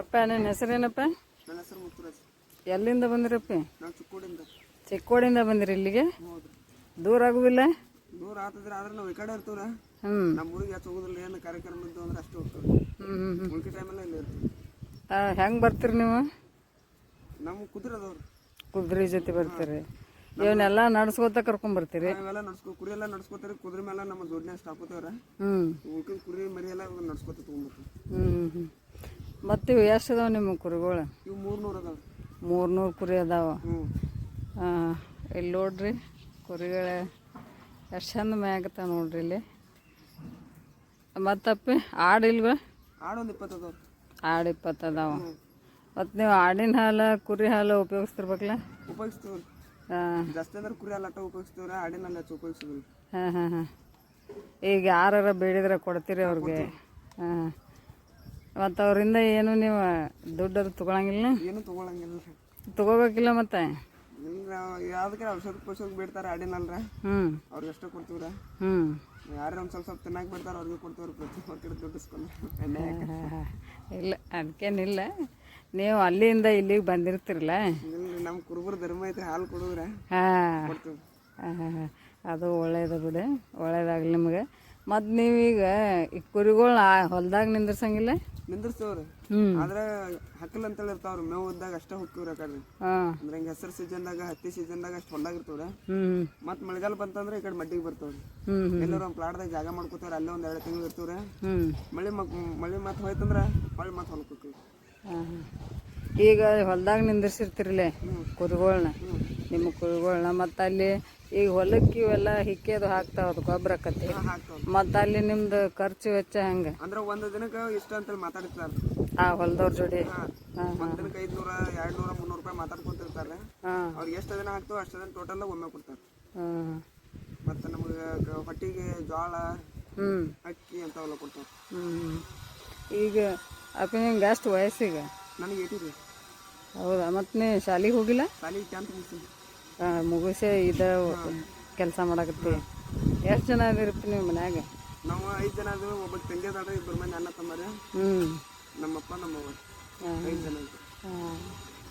ಅಪ್ಪ ನನ್ನ ಹೆಸರೇನಪ್ಪ? ನನ್ನ ಹೆಸರು ಮುತ್ತುರಾಜ್. ಎಲ್ಲಿಂದ ಬಂದಿರಪ್ಪ? ನಾವು ಚಿಕ್ಕೋಡಿಂದ. ಚಿಕ್ಕೋಡಿಂದ ಬಂದಿರಿ ಇಲ್ಲಿಗೆ? ದೂರ ಆಗುದಿಲ್ಲ? ದೂರ ಆತದ್ರೆ ಆದ್ರೆ ನಾವು ಈ ಕಡೆ ಇರ್ತೀವ್ರ ಹ್ಞೂ ನಮ್ಮ ಊರಿಗೆ ಹೆಚ್ಚು ಹೋಗುದಿಲ್ಲ ಏನು ಕಾರ್ಯಕ್ರಮ ಇದ್ದು ಅಂದ್ರೆ ಅಷ್ಟು ಹೋಗ್ತೀವಿ. ಹ್ಞೂ ಹ್ಞೂ ಉಳ್ಕೆ ಟೈಮೆಲ್ಲ ಇಲ್ಲಿ ಇರ್ತೀವಿ. ಹೆಂಗೆ ಬರ್ತೀರಿ ನೀವು? ನಮ್ಮ ಕುದುರೆದವ್ರು ಕುದುರೆ ಜೊತೆ ಬರ್ತೀರಿ. ಇವನ್ನೆಲ್ಲ ನಡ್ಸ್ಕೊತ ಕರ್ಕೊಂಬರ್ತೀರಿ ಬರ್ತೀರಿ? ನಡ್ಸ್ಕೊ ಕುರಿ ಎಲ್ಲ ನಡ್ಸ್ಕೊತಾರೆ ಕುದುರೆ ಮೇಲೆ ನಮ್ಮ ದೊಡ್ಡ ಸ್ಟಾಪ್ ಹೋಗ್ತೇವ್ರ ಹ್ಞೂ ಉಳ್ಕಿದ ಕುರಿ ಮರಿ ಎಲ್ಲ ನಡ್ಸ್ಕೊತ ತೊಗೊಂಡ್ಬರ್ತೀವಿ ಹ್ಞೂ ಹ್ಞೂ ಮತ್ತು ಇವು ಎಷ್ಟು ಅದಾವ ನಿಮ್ಮ ಕುರಿಗಳು? ಇವು ಮೂರ್ನೂರು ಅದಾವ. ಮೂರ್ನೂರು ಕುರಿ ಅದಾವ. ಇಲ್ಲಿ ನೋಡ್ರಿ ಕುರಿಗಳ ಎಷ್ಟು ಚಂದ ಮ್ಯಾಗತ್ತ ನೋಡ್ರಿ ಇಲ್ಲಿ. ಮತ್ತಪ್ಪಿ ಆಡು ಇಲ್ವ? ಇಪ್ಪತ್ತು ಅದಾವ. ಆಡು ಇಪ್ಪತ್ತು ಅದಾವ. ಮತ್ತು ನೀವು ಆಡಿನ ಹಾಲು ಕುರಿ ಹಾಲು ಉಪಯೋಗಿಸ್ತಿರ್ಬೇಕಲ್ಲ ಉಪಯೋಗಿಸ್ತೀವಿ ಜಾಸ್ತಿ ಅಂದ್ರೆ ಕುರಿ ಹಾಲು ಅಟ್ಟ ಉಪಯೋಗಿಸ್ತೀವ್ರಿ ಆಡಿನ ಹಾಲು ಹೆಚ್ಚು ಉಪಯೋಗಿಸ್ತೀವಿ ಹಾಂ ಹಾಂ ಹಾಂ. ಈಗ ಯಾರಾರ ಬೇಡಿದ್ರೆ ಕೊಡ್ತೀರಿ ಅವ್ರಿಗೆ. ಹಾಂ. ಮತ್ತು ಅವರಿಂದ ಏನು ನೀವು ದುಡ್ಡು ಅದು ತೊಗೊಳಂಗಿಲ್ಲ ಏನು ತೊಗೊಳಂಗಿಲ್ಲ ತೊಗೋಬೇಕಿಲ್ಲ ಮತ್ತೆ? ಇಲ್ಲ ಯಾವ್ದಕ್ಕೆ ಔಷಧ ಪೌಷಧ ಬಿಡ್ತಾರೆ ಆಡಿನಲ್ರ ಹ್ಞೂ ಅವ್ರಿಗೆ ಅಷ್ಟೇ ಕೊಡ್ತೀವ್ರ? ಹ್ಞೂ ಯಾರು ಒಂದು ಸ್ವಲ್ಪ ಸ್ವಲ್ಪ ತಿನ್ನಕ್ಕೆ ಬಿಡ್ತಾರೆ ಅವ್ರಿಗೆ ಕೊಡ್ತೀವ್ರಿ ಪ್ರತಿ ಎಣ್ಣೆ ಹಾಕಿ. ಇಲ್ಲ ಅದಕ್ಕೇನಿಲ್ಲ ನೀವು ಅಲ್ಲಿಂದ ಇಲ್ಲಿಗೆ ಬಂದಿರ್ತಿರಲ್ಲ? ಇಲ್ಲ ನಮ್ಮ ಕುರುಬರ ಧರ್ಮ ಐತೆ ಹಾಲು ಕೊಡುವ್ರ. ಹಾಂ. ಕೊಡ್ತೀವಿ. ಅದು ಒಳ್ಳೇದು ಬಿಡು ಒಳ್ಳೇದಾಗಲಿ ನಿಮಗೆ. ಮತ್ತು ನೀವೀಗ ಈ ಕುರಿಗಳ್ನ ಹೊಲ್ದಾಗ ನಿಂದ್ರಸಂಗಿಲ್ಲ? ನಿಂದಿರ್ಸ್ತೇವ್ರಿ. ಆದ್ರ ಹಕ್ಕಲ್ ಅಂತೇಳಿ ಇರ್ತಾವ್ರಿ. ಮೇವು ಇದ್ದಾಗ ಅಷ್ಟೇ ಹೋಗ್ತೀವ್ರಿ ಕಡೆ ಅಂದ್ರೆ ಹಿಂಗ ಹೆಸರು ಸೀಸನ್ದಾಗ ಹತ್ತಿ ಸೀಸನ್ದಾಗ ಅಷ್ಟು ಹೊಲ್ದಾಗ ಇರ್ತವ್ರ. ಮತ್ತೆ ಮಳೆಗಾಲ ಬಂತಂದ್ರೆ ಈ ಕಡೆ ಮಡ್ಡಿಗೆ ಬರ್ತಾವ್ರಿ. ಎಲ್ಲರೂ ಒಂದು ಪ್ಲಾಟ್ದಾಗ ಜಾಗ ಮಾಡ್ಕೋತಾರ ಅಲ್ಲೇ ಒಂದ್ ಎರಡು ತಿಂಗಳು ಇರ್ತವ್ರ. ಮಳಿ ಮಳೆ ಮಳೆ ಮತ್ತೆ ಹೋಯ್ತಂದ್ರ ಹೊಳ್ಳಿ ಮತ್ತೆ ಹೊಲಕ್ಕೆ ಹೋಗ್ತೀವಿ ಹಾಂ ಹಾಂ. ಈಗ ಹೊಲ್ದಾಗ ನಿಂದಿರ್ಸಿರ್ತಿರಲೇ ಕುರಿಗಳನ್ನ ನಿಮ್ಮ ಕುರಿಗಳನ್ನ ಮತ್ತು ಅಲ್ಲಿ ಈಗ ಹೊಲಕ್ಕೆ ಇವೆಲ್ಲ ಹಿಕ್ಕೆದು ಹಾಕ್ತಾವ ಅದು ಗೊಬ್ಬರ ಕತ್ತಿ. ಹಾಕ್ತಾವ. ಮತ್ತು ಅಲ್ಲಿ ನಿಮ್ದು ಖರ್ಚು ವೆಚ್ಚ ಹೆಂಗೆ? ಅಂದ್ರೆ ಒಂದು ದಿನಕ್ಕೆ ಇಷ್ಟ ಅಂತೇಳಿ ಮಾತಾಡ್ತಾರೆ ಆ ಹೊಲ್ದವ್ರ ಜೋಡಿ. ಒಂದು ದಿನಕ್ಕೆ ಐದುನೂರ ಎರಡು ನೂರ ಮುನ್ನೂರು ರೂಪಾಯಿ ಮಾತಾಡ್ಕೊಂತಿರ್ತಾರೆ ಅವ್ರಿಗೆ ಎಷ್ಟು ದಿನ ಹಾಕ್ತಾವ ಅಷ್ಟು ದಿನ ಟೋಟಲ್ ಒಮ್ಮೆ ಕೊಡ್ತಾರೆ. ಮತ್ತು ನಮಗೆ ಹೊಟ್ಟಿಗೆ ಜೋಳ ಅಕ್ಕಿ ಅಂಥವೆಲ್ಲ ಕೊಡ್ತಾರೆ. ಈಗ ಅಪ್ಪ ನಿಮ್ಗೆ ಅಷ್ಟು ವಯಸ್ಸಿಗೆ? ನನಗೆ ಏಟಿ ರೀ ಹೌದಾ? ಮತ್ತೆ ನೀ ಶಾಲಿಗೆ ಹೋಗಿಲ್ಲ ಆ, ಮುಗಿಸಿ ಇದು ಕೆಲಸ ಮಾಡಕತ್ತಿ. ಎಷ್ಟು ಜನ ಅದಿರಪ್ಪ ನಿಮ್ಮ ಮನ್ಯಾಗ? ನಾವು ಐದು ಜನ ಅದು ಒಬ್ಬ ತಂಗಿ ಅದಾರ ಇಬ್ಬರು ಮನೆ ಅಣ್ಣ ತಮ್ಮರಿ. ಹ್ಞೂ ನಮ್ಮಪ್ಪ ನಮ್ಮವ್ವ. ಹಾಂ. ಐದು ಜನ. ಹಾಂ.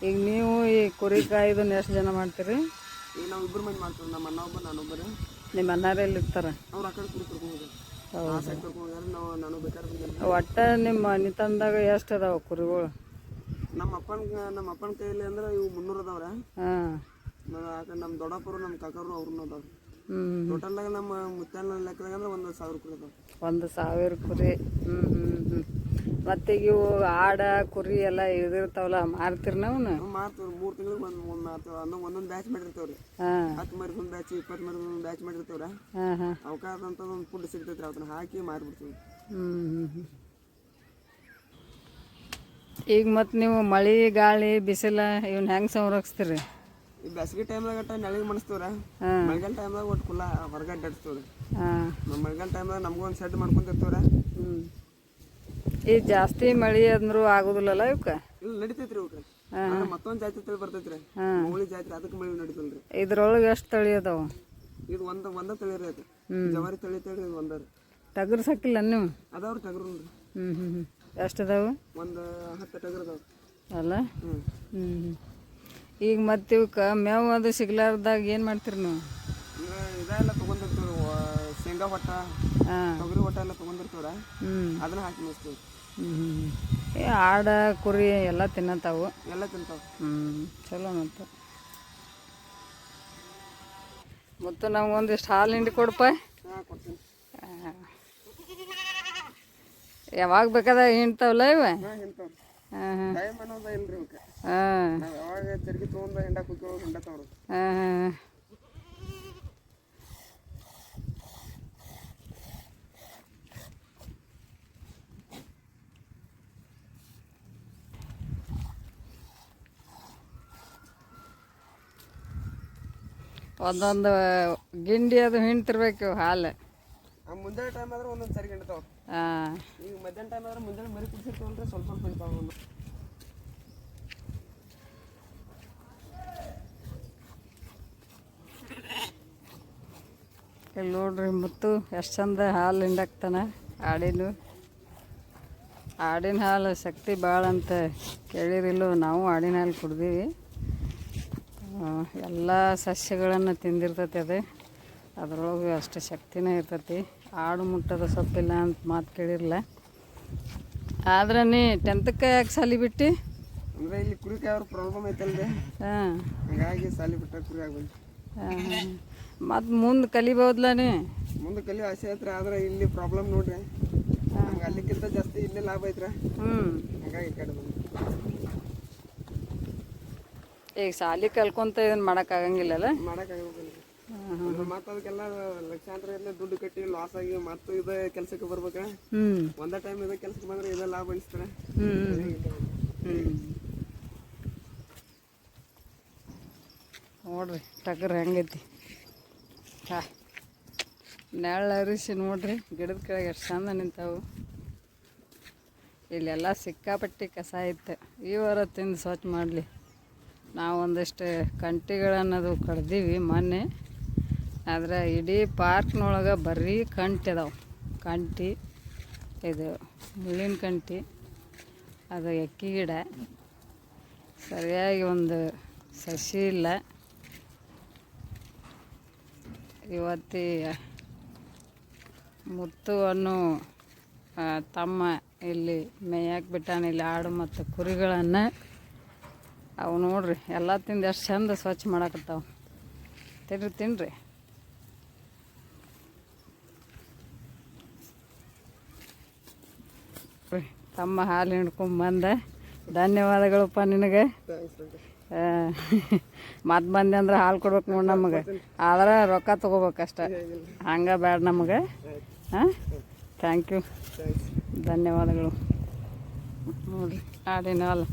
ಈಗ ನೀವು ಈ ಕುರಿ ಕಾಯ್ದನ್ನ ಎಷ್ಟು ಜನ ಮಾಡ್ತೀರಿ? ಈಗ ನಾವು ಇಬ್ಬರು ಮಂದಿ ಮಾಡ್ತೀವಿ ನಮ್ಮ ಅಣ್ಣ ಒಬ್ಬ ನಾನೊಬ್ಬರು ನಿಮ್ಮ ಅಣ್ಣಾರೆಲ್ಲಿ ಇರ್ತಾರೆ? ಅವ್ರು ಆ ಕಡೆ ಕುರಿ ಕರ್ಕೊಂಡು ಸೈಡ್ ನಾವು ನಾನು ಬೇಕಾದ್ರೆ ಒಟ್ಟ ನಿಮ್ಮ ಮನಿತನದಾಗ ಎಷ್ಟು ಅದಾವ ಕುರಿಗಳು? ನಮ್ಮ ಅಪ್ಪನ ನಮ್ಮ ಅಪ್ಪನ ಕೈಯಲ್ಲಿ ಅಂದ್ರೆ ಇವು ಮುನ್ನೂರು ಅದಾವ್ರ. ಹಾಂ. ನಮ್ಮ ದೊಡ್ಡಪ್ಪರು ನಮ್ಮ ಕಾಕರು ಅವ್ರು ಅದಾವ್ರಿ. ಟೋಟಲ್ ಆಗಿ ನಮ್ಮ ಮುತ್ತಲ ಲೆಕ್ಕದಾಗ ಅಂದ್ರೆ ಒಂದು ಸಾವಿರ ಕುರಿ ಅದಾವ ಒಂದು ಸಾವಿರ ಕುರಿ. ಹ್ಞೂ ಹ್ಞೂ ಹ್ಞೂ ಮತ್ತೆ ಇವು ಆಡ ಕುರಿ ಎಲ್ಲ ಇದಿರ್ತಾವಲ್ಲ ಮಾರ್ತಿರ್ ನಾವು ಮಾರ್ತೀವಿ ಮೂರು ತಿಂಗಳಿಗೆ ಒಂದು ಒಂದು ಮಾರ್ತೀವಿ. ಅಂದ್ರೆ ಒಂದೊಂದು ಬ್ಯಾಚ್ ಮಾಡಿರ್ತಾವ್ರಿ. ಹತ್ತು ಮರಿ ಒಂದು ಬ್ಯಾಚ್ ಇಪ್ಪತ್ತು ಮರಿ ಒಂದು ಬ್ಯಾಚ್ ಮಾಡಿರ್ತಾವ್ರ. ಅವಕಾಶ ಅಂತ ಒಂದು ಫುಡ್ ಸಿಗ್ತೈತ್ರಿ ಅದನ್ನ ಹಾಕಿ ಮಾರಿಬಿಡ್ತೀವಿ ಹ್ಞೂ ಹ್ಞೂ ಹ್ಞೂ ಈಗ ಮತ್ತು ನೀವು ಮಳೆ ಗಾಳಿ ಬಿಸಿಲ ಇವನ್ನ ಹೆಂಗೆ ಸಂರಕ್ಷಿಸ್ತೀರಿ? ಈ ಬೇಸಿಗೆ ಟೈಮ್ದಾಗ ಅಟ್ಟ ನೆಳಿಗೆ ಮಣಿಸ್ತೇವ್ರ ಮಳೆಗಾಲ ಟೈಮ್ದಾಗ ಒಟ್ಟು ಕುಲ್ಲ ಹೊರಗಡೆ ನಮ್ಮ ಮಳೆಗಾಲ ಟೈಮ್ದಾಗ ನಮಗೂ ಒಂದು ಸೆಡ್ ಮಾಡ್ಕೊಂತಿರ್ತೀವ್ರ? ಈ ಜಾಸ್ತಿ ಮಳೆ ಅಂದ್ರೂ ಆಗೋದಿಲ್ಲಲ್ಲ ಇವಕ್ಕ ಇಲ್ಲಿ ನಡಿತೈತ್ರಿ ಇವಕ್ಕೆ ಮತ್ತೊಂದು ಜಾತಿ ತಳಿ ಬರ್ತೈತ್ರಿ. ಹಾಂ. ಜಾತಿ ಜಾತ್ರೆ ಅದಕ್ಕೆ ಮಳೆ ನಡೀತಲ್ರಿ. ಇದ್ರೊಳಗೆ ಎಷ್ಟು ತಳಿ ಅದಾವ? ಇದು ಒಂದ ಒಂದ ತಳಿ ರೀ ಅದು. ಜವಾರಿ ತಳಿ ತಳಿ ಇದು ಒಂದ ರೀ ಟಗರು ಸಾಕಿಲ್ಲ ನೀವು? ಅದಾವ್ರಿ ಹ್ಮ್ ಹ್ಮ್ ಹ್ಞೂ ಹ್ಞೂ ಹ್ಞೂ ಎಷ್ಟು ಅದಾವು ಒಂದು ಹತ್ತು ಟಗ್ರ ಅದಾವ್ರಿ ಅಲ್ಲ? ಹ್ಞೂ ಈಗ ಮತ್ತೆ ಇವಕ್ಕೆ ಮೇವು ಅದು ಸಿಗ್ಲಾರ್ದಾಗ ಏನು ಮಾಡ್ತೀರಿ ನೀವು? ಇದೆಲ್ಲ ತೊಗೊಂಡಿರ್ತೀವಿ ಶೇಂಗಾ ಹೊಟ್ಟ ತೊಗರಿ ಹೊಟ್ಟ ಎಲ್ಲ ತೊಗೊಂಡಿರ್ತೀವ್ರ? ಹ್ಞೂ ಅದನ್ನ ಹಾಕಿ ಮೇಯಿಸ್ತೀವಿ. ಹ್ಞೂ ಆಡ ಕುರಿ ಎಲ್ಲ ತಿನ್ನತ್ತಾವು ಎಲ್ಲ ತಿಂತಾವು. ಹ್ಞೂ ಚಲೋ ಮತ್ತು. ಮತ್ತು ನಮ್ಗೊಂದಿಷ್ಟು ಹಾಲು ಹಿಂಡಿ ಕೊಡಪ್ಪ ಹಾಂ ಕೊಡ್ತೀನಿ ಯಾವಾಗ ಬೇಕಾದ ಹಿಂಡ್ತಾವಲ್ಲ ಇವ ಹಾಂ ಹಿಂತಾವ್ರಿ ಹಾಂ ಹಾಂ ಟೈಮ್ ಅನ್ನೋದ ಇಲ್ರಿ ಇವಕ್ಕೆ ಹಾಂ ನಾವು ಯಾವಾಗ ಚರ್ಗಿ ತೊಗೊಂಡು ಹಿಂಡ ಕುತ್ಕೊಂಡು ಬೇಕಾದ ಹಿಂಡ್ತಾವಲ್ಲ ಇವ? ಒಂದೊಂದು ಗಿಂಡಿ ಅದು ಹಿಂಡ್ತಿರ್ಬೇಕು ಹಾಲು. ಮುಂದೆ ಮುಂಜಾನೆ ಟೈಮ್ ಆದ್ರೆ ಒಂದೊಂದು ಸರಿ ಹಿಂಡ್ತಾವ. ಈಗ ಟೈಮ್ ಆದ್ರೆ ಮರಿ ಸ್ವಲ್ಪ ಸ್ವಲ್ಪ ಇಲ್ಲಿ ನೋಡ್ರಿ ಮುತ್ತು ಎಷ್ಟು ಚಂದ ಹಾಲು ಹಿಂಡಾಕ್ತಾನ ಆಡಿನು. ಆಡಿನ ಹಾಲು ಶಕ್ತಿ ಭಾಳ ಅಂತ ಕೇಳಿರಿಲ್ಲೋ ನಾವು ಆಡಿನ ಹಾಲು ಕುಡ್ದೀವಿ. ಎಲ್ಲ ಸಸ್ಯಗಳನ್ನು ತಿಂದಿರ್ತೈತಿ ಅದು. ಅದರೊಳಗೆ ಅಷ್ಟು ಶಕ್ತಿನೇ ಇರ್ತೈತಿ. ಆಡು ಮುಟ್ಟದ ಸೊಪ್ಪಿಲ್ಲ ಅಂತ ಮಾತು ಕೇಳಿರಲ್ಲ ಆದ್ರೆ ನೀ ಟೆಂತಕ್ಕೆ ಯಾಕೆ ಸಾಲಿ ಬಿಟ್ಟು? ಅಂದ್ರೆ ಇಲ್ಲಿ ಕುರಿಕೆ ಅವ್ರ ಪ್ರಾಬ್ಲಮ್ ಐತಲ್ರಿ? ಹಾಂ. ಹಾಗಾಗಿ ಸಾಲಿ ಬಿಟ್ಟ ಕುರಿ ಆಗ್ಬಂದು. ಮತ್ತು ಮುಂದೆ ಕಲಿಬೋದ್ಲ ನೀ? ಮುಂದೆ ಕಲಿ ಆಸೆ ಐತ್ರಿ ಆದ್ರೆ ಇಲ್ಲಿ ಪ್ರಾಬ್ಲಮ್ ನೋಡ್ರಿ. ನಮ್ಗೆ ಅಲ್ಲಿಕ್ಕಿಂತ ಜಾಸ್ತಿ ಇಲ್ಲೇ ಲಾಭ ಐತ್ರ. ಹ್ಞೂ ಹಾಗಾಗಿ ಕಡೆ ಈಗ ಸಾಲಿ ಕಲ್ಕೊಂತ ಇದನ್ನು ಮಾಡೋಕ್ಕಾಗಂಗಿಲ್ಲಲ್ಲ ಮಾಡೋಕ್ಕಾಗಬೇಕಲ್ಲ ಅಂದ್ರೆ ಮತ್ತೆ ಅದಕ್ಕೆಲ್ಲ ಲಕ್ಷಾಂತರ ಎಲ್ಲ ದುಡ್ಡು ಕಟ್ಟಿ ಲಾಸ್ ಆಗಿ ಮತ್ತೆ ಇದೇ ಕೆಲಸಕ್ಕೆ ಬರ್ಬೇಕಾ. ಒಂದೇ ಟೈಮ್ ಇದೇ ಕೆಲ್ಸಕ್ಕೆ ಬಂದ್ರೆ ಇದೇ ಲಾಭ ಅನಿಸ್ತಾರೆ ನೋಡ್ರಿ ಟಗರ್ ಹೆಂಗೈತಿ. ಹಾ ನೆರಳು ಅರಿಸಿ ನೋಡ್ರಿ ಗಿಡದ ಕೆಳಗೆ ಎಷ್ಟು ಚಂದ ನಿಂತಾವು. ಇಲ್ಲೆಲ್ಲ ಸಿಕ್ಕಾಪಟ್ಟಿ ಕಸ ಇತ್ತು. ಈ ವಾರ ತಿಂದು ಸ್ವಚ್ಛ ಮಾಡಲಿ. ನಾವು ಒಂದಿಷ್ಟು ಕಂಟಿಗಳನ್ನದು ಕಡ್ದೀವಿ ಮೊನ್ನೆ. ಆದ್ರೆ ಇಡೀ ಪಾರ್ಕ್ನೊಳಗೆ ಬರೀ ಕಂಟಿ ಅದಾವೆ. ಕಂಟಿ, ಇದು ಮುಳ್ಳಿನ ಕಂಟಿ, ಅದು ಎಕ್ಕಿ ಗಿಡ. ಸರಿಯಾಗಿ ಒಂದು ಸಸಿ ಇಲ್ಲ. ಇವತ್ತಿ ಮುತ್ತು ಅನ್ನೋ ತಮ್ಮ ಇಲ್ಲಿ ಮೇಯಕ್ಕೆ ಬಿಟ್ಟಾನ, ಇಲ್ಲಿ ಆಡು ಮತ್ತು ಕುರಿಗಳನ್ನು ಅವು ನೋಡ್ರಿ, ಎಲ್ಲ ತಿಂದು ಎಷ್ಟು ಚಂದ ಸ್ವಚ್ಛ ಮಾಡಾಕತ್ತಾವ. ತಿನ್ರಿ ತಿನ್ರಿ. ತಮ್ಮ ಹಾಲು ಹಿಡ್ಕೊಂಡು ಬಂದ. ಧನ್ಯವಾದಗಳಪ್ಪ ನಿನಗೆ. ಮತ್ ಮತ್ತೆ ಬಂದೆ ಅಂದ್ರೆ ಹಾಲು ಕೊಡ್ಬೇಕು ನೋಡಿ ನಮಗೆ. ಆದ್ರೆ ರೊಕ್ಕ ತಗೋಬೇಕಷ್ಟ. ಹಂಗೆ ಬೇಡ ನಮಗೆ. ಹಾಂ ಥ್ಯಾಂಕ್ ಯು ಧನ್ಯವಾದಗಳು. ನೋಡಿರಿ ಹಾಲಿನ ಹಾಲು